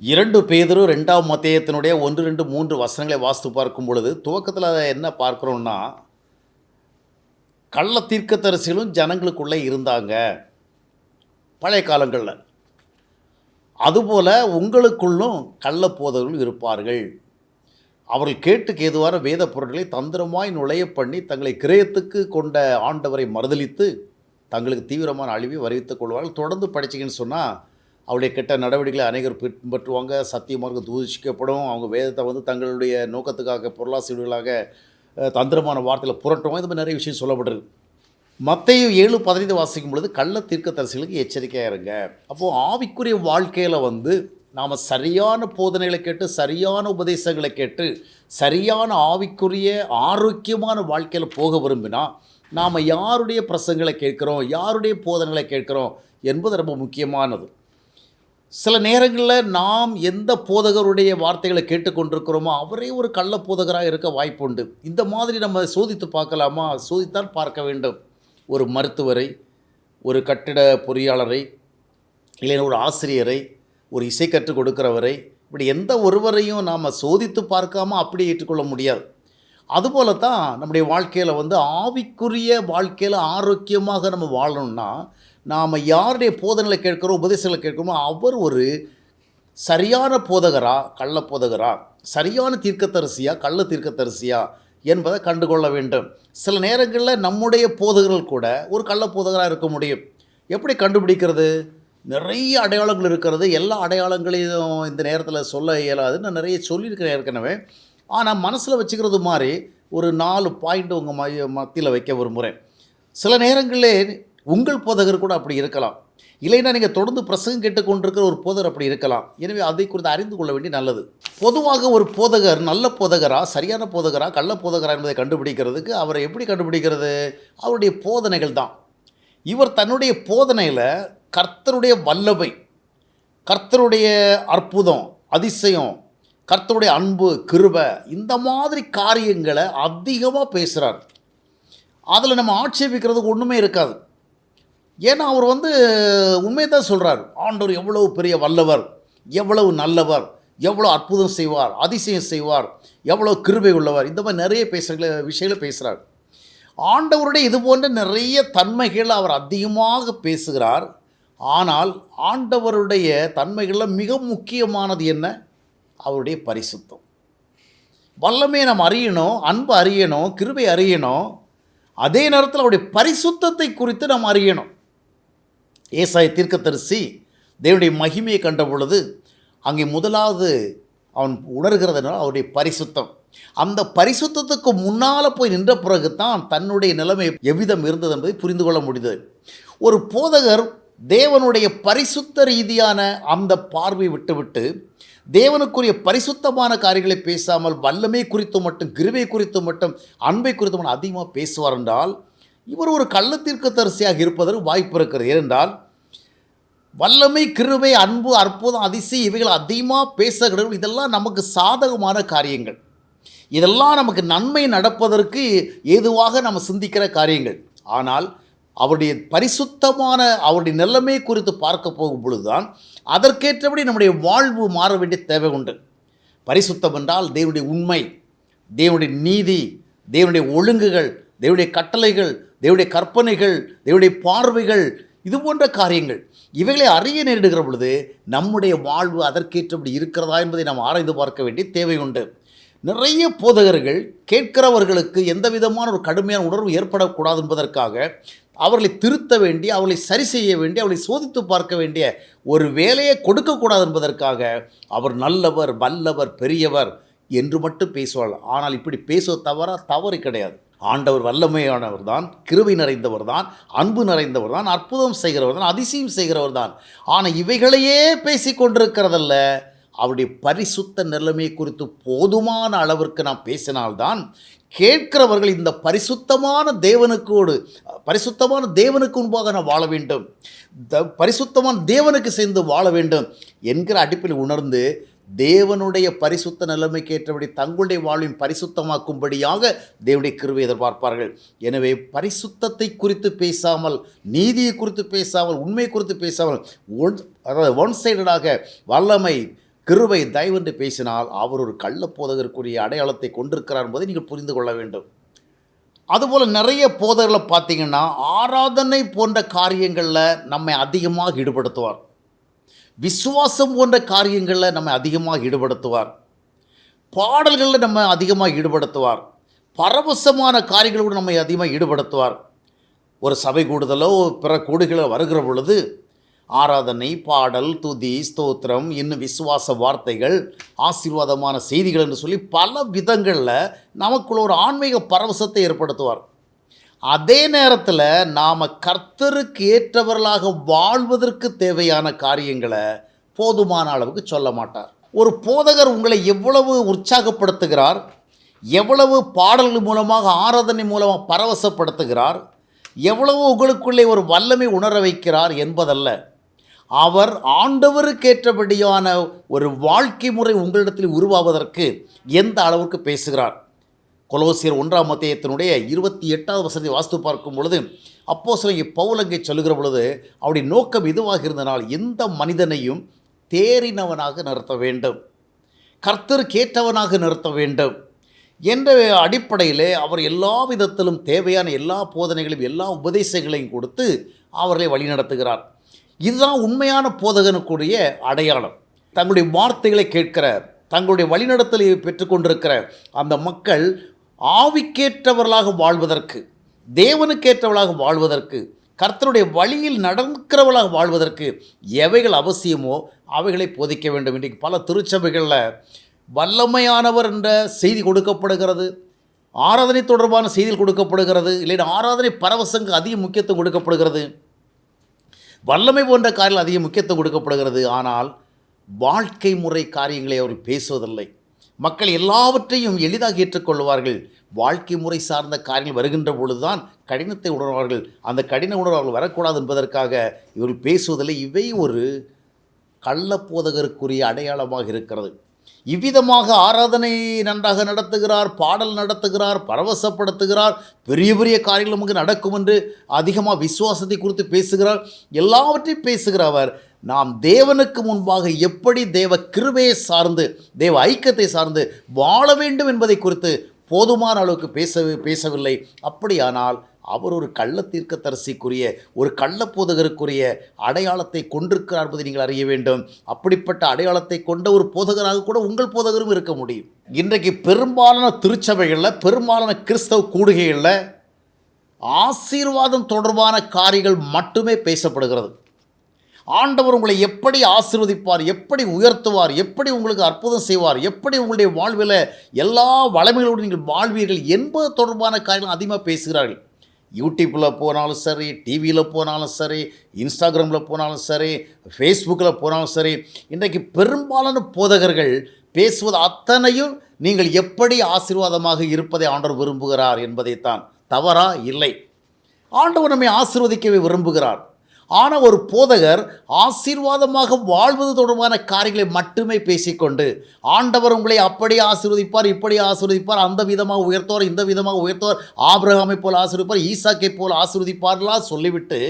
இரண்டு பேதரு ரெண்டாம் மத்தியத்தினுடைய ஒன்று ரெண்டு மூன்று வசனங்களை வாஸ்து பார்க்கும் பொழுது துவக்கத்தில் அதை என்ன பார்க்குறோம்னா கள்ள தீர்க்கத்தரசிகளும் ஜனங்களுக்குள்ளே இருந்தாங்க பழைய காலங்களில். அதுபோல் உங்களுக்குள்ளும் கள்ள போதவர்கள் இருப்பார்கள். அவர்கள் கேட்டுக்கு ஏதுவான வேத பொருட்களை தந்திரமாய் நுழைய பண்ணி தங்களை கிரயத்துக்கு கொண்ட ஆண்டவரை மறுதளித்து தங்களுக்கு தீவிரமான அழிவை வருவித்துக் கொள்வார்கள். தொடர்ந்து படிச்சிங்கன்னு சொன்னால் அவருடைய கெட்ட நடவடிக்கைகளை அனைவர் பின்பற்றுவாங்க சத்தியமாக தூஷிக்கப்படும் அவங்க வேதத்தை வந்து தங்களுடைய நோக்கத்துக்காக பொருளாசிரியர்களாக தந்திரமான வார்த்தையில் புரட்டுவோம் இது மாதிரி நிறைய விஷயம் சொல்லப்பட்டிருக்கு. மத்தையும் ஏழு பதினைந்து வாசிக்கும் பொழுது கள்ள தீர்க்கதரிசிகளுக்கு எச்சரிக்கையாக இருங்க. அப்போது ஆவிக்குரிய வாழ்க்கையில் வந்து நாம் சரியான போதனைகளை கேட்டு சரியான உபதேசங்களை கேட்டு சரியான ஆவிக்குரிய ஆரோக்கியமான வாழ்க்கையில் போக விரும்பினா நாம் யாருடைய பிரசங்களை கேட்குறோம் யாருடைய போதனைகளை கேட்குறோம் என்பது ரொம்ப முக்கியமானது. சில நேரங்களில் நாம் எந்த போதகருடைய வார்த்தைகளை கேட்டுக்கொண்டிருக்கிறோமோ அவரே ஒரு கள்ள போதகராக இருக்க வாய்ப்புண்டு. இந்த மாதிரி நம்ம சோதித்து பார்க்கலாமா? சோதித்தான் பார்க்க வேண்டும். ஒரு மருத்துவரை ஒரு கட்டிட பொறியாளரை இல்லைன்னா ஒரு ஆசிரியரை ஒரு இசை கற்றுக் கொடுக்கிறவரை இப்படி எந்த ஒருவரையும் நாம் சோதித்து பார்க்காம அப்படியே ஏற்றுக்கொள்ள முடியாது. அதுபோல தான் நம்முடைய வாழ்க்கையில் வந்து ஆவிக்குரிய வாழ்க்கையில் ஆரோக்கியமாக நம்ம வாழணும்னா நாம் யாருடைய போதனைகளை கேட்குறோம் உபதேசங்களை கேட்குறோமோ அவர் ஒரு சரியான போதகரா கள்ள போதகரா சரியான தீர்க்கத்தரிசியா கள்ள தீர்க்கத்தரிசியா என்பதை கண்டுகொள்ள வேண்டும். சில நேரங்களில் நம்முடைய போதகர்கள் கூட ஒரு கள்ள போதகராக இருக்க முடியும். எப்படி கண்டுபிடிக்கிறது? நிறைய அடையாளங்கள் இருக்கிறது. எல்லா அடையாளங்களையும் இந்த நேரத்தில் சொல்ல இயலாதுன்னு நான் நிறைய சொல்லியிருக்கிறேன் ஏற்கனவே. ஆனால் மனசில் வச்சுக்கிறது மாதிரி ஒரு நாலு பாயிண்ட் உங்கள் மைய மத்தியில் வைக்க விரும்புகிறேன் சில நேரங்களில் உங்கள் போதகர் கூட அப்படி இருக்கலாம். இல்லைன்னா நீங்கள் தொடர்ந்து பிரசங்கம் கேட்டுக்கொண்டிருக்கிற ஒரு போதகர் அப்படி இருக்கலாம். எனவே அதை குறித்து அறிந்து கொள்ள வேண்டிய நல்லது. பொதுவாக ஒரு போதகர் நல்ல போதகரா சரியான போதகரா கள்ள போதகரா என்பதை கண்டுபிடிக்கிறதுக்கு அவரை எப்படி கண்டுபிடிக்கிறது? அவருடைய போதனைகள் தான். இவர் தன்னுடைய போதனையில் கர்த்தருடைய வல்லமை கர்த்தருடைய அற்புதம் அதிசயம் கர்த்தருடைய அன்பு கிருபை இந்த மாதிரி காரியங்களை அதிகமாக பேசுகிறார் அதில் நம்ம ஆட்சேபிக்கிறதுக்கு ஒன்றுமே இருக்காது. ஏன்னா அவர் வந்து உண்மையை தான் சொல்கிறார் ஆண்டவர் எவ்வளவு பெரிய வல்லவர் எவ்வளவு நல்லவர் எவ்வளோ அற்புதம் செய்வார் அதிசயம் செய்வார் எவ்வளோ கிருபை உள்ளவர். இந்த மாதிரி நிறைய பேசுகிற விஷயங்களை பேசுகிறார் ஆண்டவருடைய இது போன்ற நிறைய தன்மைகள் அவர் அதிகமாக பேசுகிறார். ஆனால் ஆண்டவருடைய தன்மைகளில் மிக முக்கியமானது என்ன? அவருடைய பரிசுத்தம். வல்லமே நாம் அறியணும் அன்பு அறியணும் கிருபை அறியணும். அதே நேரத்தில் அவருடைய பரிசுத்தத்தை குறித்து நாம் அறியணும். ஏசாய தீர்க்கத்தரிசி தேவனுடைய மகிமையை கண்ட பொழுது அங்கே முதலாவது அவன் உணர்கிறதுனால அவருடைய பரிசுத்தம். அந்த பரிசுத்தத்துக்கு முன்னால் போய் நின்ற பிறகு தான் தன்னுடைய நிலைமை எவ்விதம் இருந்தது என்பதை புரிந்து கொள்ள முடிந்தது. ஒரு போதகர் தேவனுடைய பரிசுத்த ரீதியான அந்த பார்வை விட்டுவிட்டு தேவனுக்குரிய பரிசுத்தமான காரியங்களை பேசாமல் வல்லமை குறித்து மட்டும் கிருவை குறித்து மட்டும் அன்பை குறித்து மட்டும் அதிகமாக பேசுவார் என்றால் இவர் ஒரு கள்ளத்தீர்க்கதரிசியாக இருப்பதற்கு வாய்ப்பு இருக்கிறது. ஏனென்றால் வல்லமை கிருமை அன்பு அற்புதம் அதிசயம் இவைகள் அதிகமாக பேசுகிறவர்கள் இதெல்லாம் நமக்கு சாதகமான காரியங்கள். இதெல்லாம் நமக்கு நன்மை நடப்பதற்கு ஏதுவாக நம்ம சிந்திக்கிற காரியங்கள். ஆனால் அவருடைய பரிசுத்தமான அவருடைய நிலைமை குறித்து பார்க்க போகும் பொழுதுதான் அதற்கேற்றபடி நம்முடைய வாழ்வு மாற வேண்டிய தேவை உண்டு. பரிசுத்தம் என்றால் தேவனுடைய உண்மை தேவனுடைய நீதி தேவனுடைய ஒழுங்குகள் தேவனுடைய கட்டளைகள் தேவடைய கற்பனைகள் தேவடைய பார்வைகள் இது போன்ற காரியங்கள் இவைகளை அறிய நேரிடுகிற பொழுது நம்முடைய வாழ்வு அதற்கேற்றபடி இருக்கிறதா என்பதை நாம் ஆராய்ந்து பார்க்க வேண்டிய தேவை உண்டு. நிறைய போதகர்கள் கேட்கிறவர்களுக்கு எந்த விதமான ஒரு கடுமையான உணர்வு ஏற்படக்கூடாது என்பதற்காக அவர்களை திருத்த வேண்டி அவர்களை சரி செய்ய வேண்டிய அவர்களை சோதித்து பார்க்க வேண்டிய ஒரு வேலையை கொடுக்கக்கூடாது என்பதற்காக அவர் நல்லவர் வல்லவர் பெரியவர் என்று மட்டும் பேசுவாள் ஆனால் இப்படி பேசுவது தவறாக தவறு கிடையாது. ஆண்டவர் வல்லமையானவர் தான் கிருவி நிறைந்தவர் தான் அன்பு நிறைந்தவர் தான் அற்புதம் செய்கிறவர் தான் அதிசயம் செய்கிறவர் தான் ஆனால் இவைகளையே பேசி கொண்டிருக்கிறதல்ல. அவருடைய பரிசுத்த நிலைமை குறித்து போதுமான அளவிற்கு நாம் பேசினால்தான் கேட்கிறவர்கள் இந்த பரிசுத்தமான தேவனுக்கோடு பரிசுத்தமான தேவனுக்கு முன்பாக நான் வாழ வேண்டும். த பரிசுத்தமான தேவனுக்கு சேர்ந்து வாழ வேண்டும் என்கிற அடிப்பில் உணர்ந்து தேவனுடைய பரிசுத்த நிலைமைக்கு ஏற்றபடி தங்களுடைய வாழ்வின் பரிசுத்தமாக்கும்படியாக தேவனுடைய கிருவை எதிர்பார்ப்பார்கள். எனவே பரிசுத்தத்தை குறித்து பேசாமல் நீதியை குறித்து பேசாமல் உண்மை குறித்து பேசாமல் ஒன் அதாவது ஒன் சைடடாக வல்லமை கிருவை தயவென்று பேசினால் அவர் ஒரு கள்ள போதகருக்குரிய அடையாளத்தை கொண்டிருக்கிறார் என்பதை நீங்கள் புரிந்து கொள்ள வேண்டும். அதுபோல் நிறைய போதகர்களை பார்த்தீங்கன்னா ஆராதனை போன்ற காரியங்களில் நம்மை அதிகமாக ஈடுபடுத்துவார். விசுவாசம் போன்ற காரியங்களில் நம்ம அதிகமாக ஈடுபடுத்துவார். பாடல்களில் நம்ம அதிகமாக ஈடுபடுத்துவார். பரவசமான காரியங்களோடு நம்மை அதிகமாக ஈடுபடுத்துவார். ஒரு சபை கூடுதலோ பிற கூடுகளோ வருகிற பொழுது ஆராதனை பாடல் துதி ஸ்தோத்திரம் இன்னும் விசுவாச வார்த்தைகள் ஆசீர்வாதமான செய்திகள் என்று சொல்லி பல விதங்களில் நமக்குள்ள ஒரு ஆன்மீக பரவசத்தை ஏற்படுத்துவார். அதே நேரத்தில் நாம் கர்த்தருக்கு ஏற்றவர்களாக வாழ்வதற்கு தேவையான காரியங்களை போதுமான அளவுக்கு சொல்ல மாட்டார். ஒரு போதகர் உங்களை எவ்வளவு உற்சாகப்படுத்துகிறார் எவ்வளவு பாடல்கள் மூலமாக ஆராதனை மூலமாக பரவசப்படுத்துகிறார் எவ்வளவு உங்களுக்குள்ளே ஒரு வல்லமை உணர வைக்கிறார் என்பதல்ல. அவர் ஆண்டவருக்கேற்றபடியான ஒரு வாழ்க்கை முறை உங்களிடத்தில் உருவாவதற்கு எந்த அளவுக்கு பேசுகிறார்? கொலோசியர் ஒன்றாம் மத்தியத்தினுடைய இருபத்தி எட்டாவது வசதி வாஸ்து பார்க்கும் பொழுது அப்போ சில பவுலங்கை சொல்லுகிற பொழுது அவருடைய நோக்கம் இதுவாக இருந்தனால் எந்த மனிதனையும் தேறினவனாக நிறுத்த வேண்டும். கர்த்தருக்கேற்றவனாக நிறுத்த வேண்டும். என்ற அடிப்படையிலே அவர் எல்லா விதத்திலும் தேவையான எல்லா போதனைகளையும் எல்லா உபதேசங்களையும் கொடுத்து அவர்களை வழிநடத்துகிறார். இதுதான் உண்மையான போதகனுக்குரிய அடையாளம். தங்களுடைய வார்த்தைகளை கேட்கிற தங்களுடைய வழிநடத்தலை பெற்றுக்கொண்டிருக்கிற அந்த மக்கள் ஆவிக்கேற்றவர்களாக வாழ்வதற்கு தேவனுக்கேற்றவர்களாக வாழ்வதற்கு கர்த்தருடைய வழியில் நடக்கிறவர்களாக வாழ்வதற்கு எவைகள் அவசியமோ அவைகளை போதிக்க வேண்டும். இன்றைக்கு பல திருச்சபைகளில் வல்லமையானவர் என்ற செய்தி கொடுக்கப்படுகிறது. ஆராதனை தொடர்பான செய்திகள் கொடுக்கப்படுகிறது. இல்லைன்னா ஆராதனை பரவசங்க அதிக முக்கியத்துவம் கொடுக்கப்படுகிறது. வல்லமை போன்ற காரியங்கள் அதிக முக்கியத்துவம் கொடுக்கப்படுகிறது. ஆனால் வாழ்க்கை முறை காரியங்களை அவர் பேசுவதில்லை. மக்கள் எல்லாவற்றையும் எளிதாக ஏற்றுக்கொள்வார்கள். வாழ்க்கை முறை சார்ந்த காரியங்கள் வருகின்ற பொழுதுதான் கடினத்தை உணர்வார்கள். அந்த கடின உணர்வு அவர்கள் வரக்கூடாது என்பதற்காக இவர்கள் பேசுவதில்லை. இவை ஒரு கள்ளப்போதகருக்குரிய அடையாளமாக இருக்கிறது. இவ்விதமாக ஆராதனை நன்றாக நடத்துகிறார் பாடல் நடத்துகிறார் பரவசப்படுத்துகிறார் பெரிய பெரிய காரியங்கள் நமக்கு நடக்கும் என்று அதிகமாக விசுவாசத்தை குறித்து பேசுகிறார். எல்லாவற்றையும் பேசுகிற அவர் நாம் தேவனுக்கு முன்பாக எப்படி தேவ கிருபையை சார்ந்து தேவ ஐக்கியத்தை சார்ந்து வாழ வேண்டும் என்பதை குறித்து போதுமான அளவுக்கு பேச பேசவில்லை. அப்படியானால் அவர் ஒரு கள்ள தீர்க்கத்தரசிக்குரிய ஒரு கள்ளப்போதகருக்குரிய அடையாளத்தை கொண்டிருக்கிறார் என்பதை நீங்கள் அறிய வேண்டும். அப்படிப்பட்ட அடையாளத்தை கொண்ட ஒரு போதகராக கூட உங்கள் போதகரும் இருக்க முடியும். இன்றைக்கு பெரும்பாலான திருச்சபைகளில் பெரும்பாலான கிறிஸ்தவ கூடுகைகளில் ஆசீர்வாதம் தொடர்பான காரியங்கள் மட்டுமே பேசப்படுகிறது. ஆண்டவர் உங்களை எப்படி ஆசிர்வதிப்பார் எப்படி உயர்த்துவார் எப்படி உங்களுக்கு அற்புதம் செய்வார் எப்படி உங்களுடைய வாழ்வில் எல்லா வளமைகளோடு நீங்கள் வாழ்வீர்கள் என்பது தொடர்பான காரியங்கள் அதிகமாக பேசுகிறார்கள். யூடியூப்பில் போனாலும் சரி டிவியில் போனாலும் சரி இன்ஸ்டாகிராமில் போனாலும் சரி ஃபேஸ்புக்கில் போனாலும் சரி இன்றைக்கு பெரும்பாலான போதகர்கள் பேசுவது அத்தனையும் நீங்கள் எப்படி ஆசீர்வாதமாக இருப்பதை ஆண்டவர் விரும்புகிறார் என்பதைத்தான். தவறா இல்லை. ஆண்டவர் நம்மை ஆசிர்வதிக்கவே விரும்புகிறார். ஆனால் ஒரு போதகர் ஆசீர்வாதமாக வாழ்வது தொடர்பான காரியங்களை மட்டுமே பேசிக்கொண்டு ஆண்டவர் உங்களை அப்படி ஆசீர்வதிப்பார் இப்படி ஆசீர்வதிப்பார் அந்த விதமாக உயர்த்துவார் இந்த விதமாக உயர்த்துவார் ஆபிரகாமை போல் ஆசீர்வதிப்பார் ஈசாக்கை போல் ஆசீர்வதிப்பார்லாம் சொல்லிவிட்டு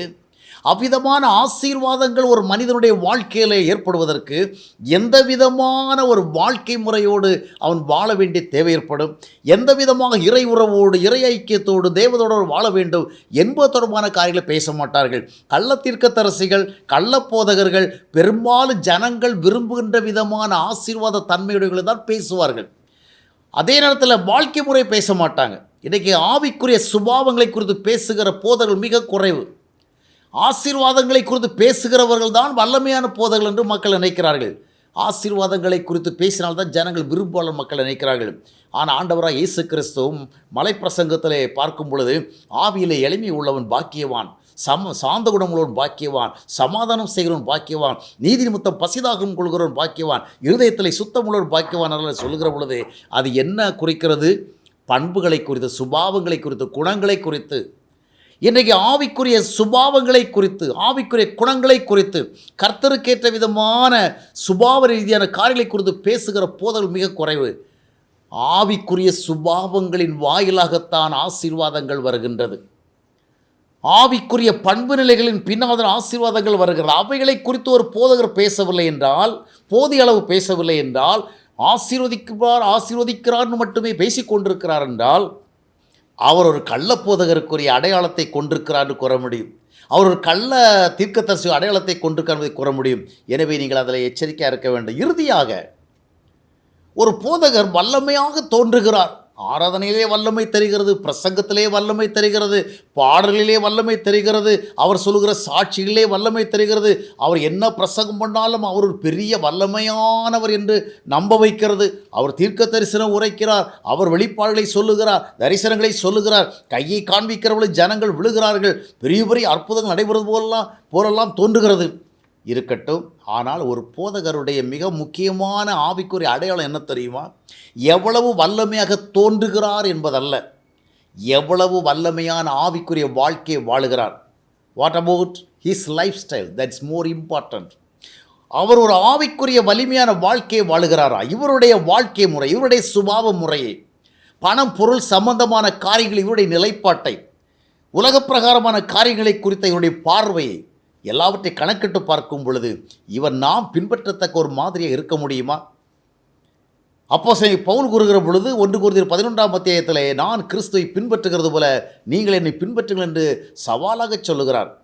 அவ்விதமான ஆசீர்வாதங்கள் ஒரு மனிதனுடைய வாழ்க்கையில் ஏற்படுவதற்கு எந்த விதமான ஒரு வாழ்க்கை முறையோடு அவன் வாழ வேண்டிய தேவை ஏற்படும்? எந்த விதமாக இறை உறவோடு இறை ஐக்கியத்தோடு தேவதோடு வாழ வேண்டும் என்பது தொடர்பான காரியங்களை பேச மாட்டார்கள். கள்ளத்தீர்க்கத்தரசிகள் கள்ளப்போதகர்கள் பெரும்பாலும் ஜனங்கள் விரும்புகின்ற விதமான ஆசீர்வாத தன்மையுடைய தான் பேசுவார்கள். அதே நேரத்தில் வாழ்க்கை முறை பேச மாட்டாங்க. இன்றைக்கி ஆவிக்குரிய சுபாவங்களை குறித்து பேசுகிற போதர்கள் மிக குறைவு. ஆசீர்வாதங்களை குறித்து பேசுகிறவர்கள் தான் வல்லமையான போதர்கள் என்று மக்கள் நினைக்கிறார்கள். ஆசீர்வாதங்களை குறித்து பேசினால்தான் ஜனங்கள் விரும்பாளர் மக்கள் நினைக்கிறார்கள். ஆனால் ஆண்டவராக இயேசு கிறிஸ்துவும் மலைப்பிரசங்கத்திலே பார்க்கும் பொழுது ஆவியிலே எளிமை உள்ளவன் பாக்கியவான் சம சாந்த குணமுள்ளவன் பாக்கியவான் சமாதானம் செய்கிறவன் பாக்கியவான் நீதி நிமித்தம் பசிதாகம் கொள்கிறவன் பாக்கியவான் இருதயத்தில் சுத்தமுள்ளவன் பாக்கியவான் சொல்கிற பொழுது அது என்ன குறிக்கிறது? பண்புகளை குறித்து சுபாவங்களை குறித்து குணங்களை குறித்து. இன்றைக்கு ஆவிக்குரிய சுபாவங்களை குறித்து ஆவிக்குரிய குணங்களை குறித்து கர்த்தருக்கேற்ற விதமான சுபாவ ரீதியான காரியங்களை குறித்து பேசுகிற போதல் மிக குறைவு. ஆவிக்குரிய சுபாவங்களின் வாயிலாகத்தான் ஆசீர்வாதங்கள் வருகின்றது. ஆவிக்குரிய பண்பு நிலைகளின் பின்னால் ஆசீர்வாதங்கள் வருகிறது. அவைகளை குறித்து ஒரு போதகர் பேசவில்லை என்றால் போதிய அளவு பேசவில்லை என்றால் ஆசீர்வதிக்கிறார் ஆசீர்வதிக்கிறார்னு மட்டுமே பேசிக்கொண்டிருக்கிறார் என்றால் அவர் ஒரு கள்ள போதகருக்குரிய அடையாளத்தை கொண்டிருக்கிறார்னு கூற முடியும். அவர் ஒரு கள்ள தீர்க்கதரிசி அடையாளத்தை கொண்டிருக்கார் என்பதை கூற முடியும். எனவே நீங்கள் அதில் எச்சரிக்கையாக இருக்க வேண்டும். இறுதியாக ஒரு போதகர் வல்லமையாக தோன்றுகிறார். ஆராதனையிலே வல்லமை தருகிறது பிரசங்கத்திலே வல்லமை தருகிறது பாடலிலே வல்லமை தெரிகிறது அவர் சொல்லுகிற சாட்சிகளிலே வல்லமை தருகிறது. அவர் என்ன பிரசங்கம் பண்ணாலும் அவர் ஒரு பெரிய வல்லமையானவர் என்று நம்ப வைக்கிறது. அவர் தீர்க்க தரிசனம் உரைக்கிறார் அவர் வெளிப்பாடுகளை சொல்லுகிறார் தரிசனங்களை சொல்லுகிறார். கையை காண்பிக்கிறவர்கள் ஜனங்கள் விழுகிறார்கள். பெரிய பெரிய அற்புதங்கள் நடைபெறுவது போலெல்லாம் போலெல்லாம் தோன்றுகிறது. இருக்கட்டும். ஆனால் ஒரு போதகருடைய மிக முக்கியமான ஆவிக்குரிய அடையாளம் என்ன தெரியுமா? எவ்வளவு வல்லமையாக தோன்றுகிறார் என்பதல்ல. எவ்வளவு வல்லமையான ஆவிக்குரிய வாழ்க்கையை வாழுகிறார். What about his life style that's more important அவர் ஒரு ஆவிக்குரிய வலிமையான வாழ்க்கையை வாழுகிறாரா? இவருடைய வாழ்க்கை முறை இவருடைய சுபாவ முறையை பணம் பொருள் சம்பந்தமான காரியங்கள் இவருடைய நிலைப்பாட்டை உலகப் பிரகாரமான காரியங்களை குறித்த இவருடைய பார்வையை எல்லாவற்றை கணக்கிட்டு பார்க்கும் பொழுது இவர் நாம் பின்பற்றத்தக்க ஒரு மாதிரியாக இருக்க முடியுமா? அப்போ சரி பவுல் கூறுகிற பொழுது ஒன்று கூறுகிற பதினொன்றாம் அத்தியாயத்தில் நான் கிறிஸ்துவை பின்பற்றுகிறது போல நீங்கள் என்னை பின்பற்றுங்கள் என்று சவாலாக சொல்லுகிறார்.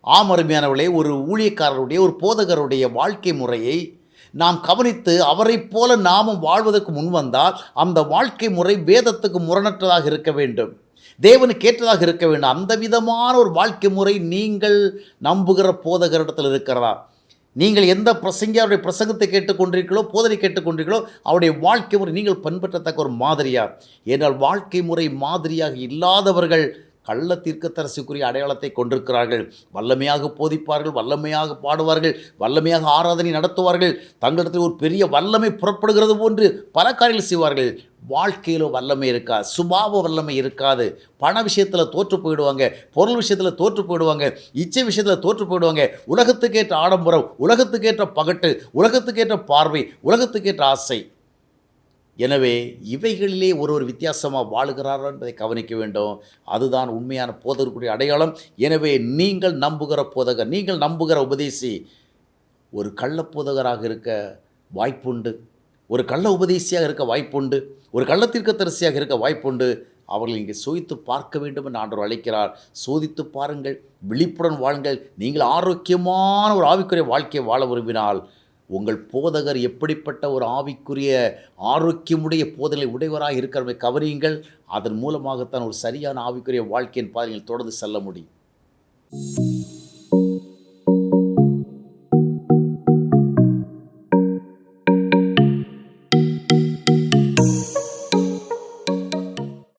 ஆம் அருமையானவர்களே ஒரு ஊழியக்காரருடைய ஒரு போதகருடைய வாழ்க்கை முறையை நாம் கவனித்து அவரைப் போல நாமும் வாழ்வதற்கு முன் வந்தால் அந்த வாழ்க்கை முறை வேதத்துக்கு முரணற்றதாக இருக்க வேண்டும். தேவனுக்கு ஏற்றதாக இருக்க வேண்டும். அந்த விதமான ஒரு வாழ்க்கை முறை நீங்கள் நம்புகிற போதகரிடத்தில் இருக்கிறதா? நீங்கள் எந்த பிரசங்கி அவருடைய பிரசங்கத்தை கேட்டுக்கொண்டிருக்கிறோ போதனை கேட்டுக்கொண்டிருக்கிறோ அவருடைய வாழ்க்கை முறை நீங்கள் பண்பற்றத்தக்க ஒரு மாதிரியா? ஏனால் வாழ்க்கை முறை மாதிரியாக இல்லாதவர்கள் கள்ள தீர்க்கத்தரசுக்குரிய அடையாளத்தை கொண்டிருக்கிறார்கள். வல்லமையாக போதிப்பார்கள் வல்லமையாக பாடுவார்கள் வல்லமையாக ஆராதனை நடத்துவார்கள். தங்களிடத்தில் ஒரு பெரிய வல்லமை புறப்படுகிறது போன்று பல காரியங்கள் செய்வார்கள். வாழ்க்கையில் வல்லமை இருக்காது சுபாவ வல்லமை இருக்காது. பண விஷயத்தில் தோற்று போயிடுவாங்க பொருள் விஷயத்தில் தோற்று போயிடுவாங்க இச்சை விஷயத்தில் தோற்று போயிடுவாங்க. உலகத்துக்கேற்ற ஆடம்பரம் உலகத்துக்கேற்ற பகட்டு உலகத்துக்கேற்ற பார்வை உலகத்துக்கேற்ற ஆசை. எனவே இவைகளிலே ஒரு ஒரு வித்தியாசமாக வாழுகிறாரோ என்பதை கவனிக்க வேண்டும். அதுதான் உண்மையான போதகருக்குரிய அடையாளம். எனவே நீங்கள் நம்புகிற போதகர் நீங்கள் நம்புகிற உபதேசி ஒரு கள்ள போதகராக இருக்க வாய்ப்புண்டு. ஒரு கள்ள உபதேசியாக இருக்க வாய்ப்புண்டு. ஒரு கள்ளத்தீர்க்கத்தரிசியாக இருக்க வாய்ப்புண்டு. அவர்கள் இங்கே சோதித்து பார்க்க வேண்டும் என்று ஆண்டவர் அழைக்கிறார். சோதித்து பாருங்கள் விழிப்புடன் வாழுங்கள். நீங்கள் ஆரோக்கியமான ஒரு ஆவிக்குரிய வாழ்க்கையை வாழ விரும்பினால் உங்கள் போதகர் எப்படிப்பட்ட ஒரு ஆவிக்குரிய ஆரோக்கியமுடைய போதனை உடையவராக இருக்கிறவரை கவனியுங்கள். அதன் மூலமாகத்தான் ஒரு சரியான ஆவிக்குரிய வாழ்க்கையின் பாதையில் தொடர்ந்து செல்ல முடியும்.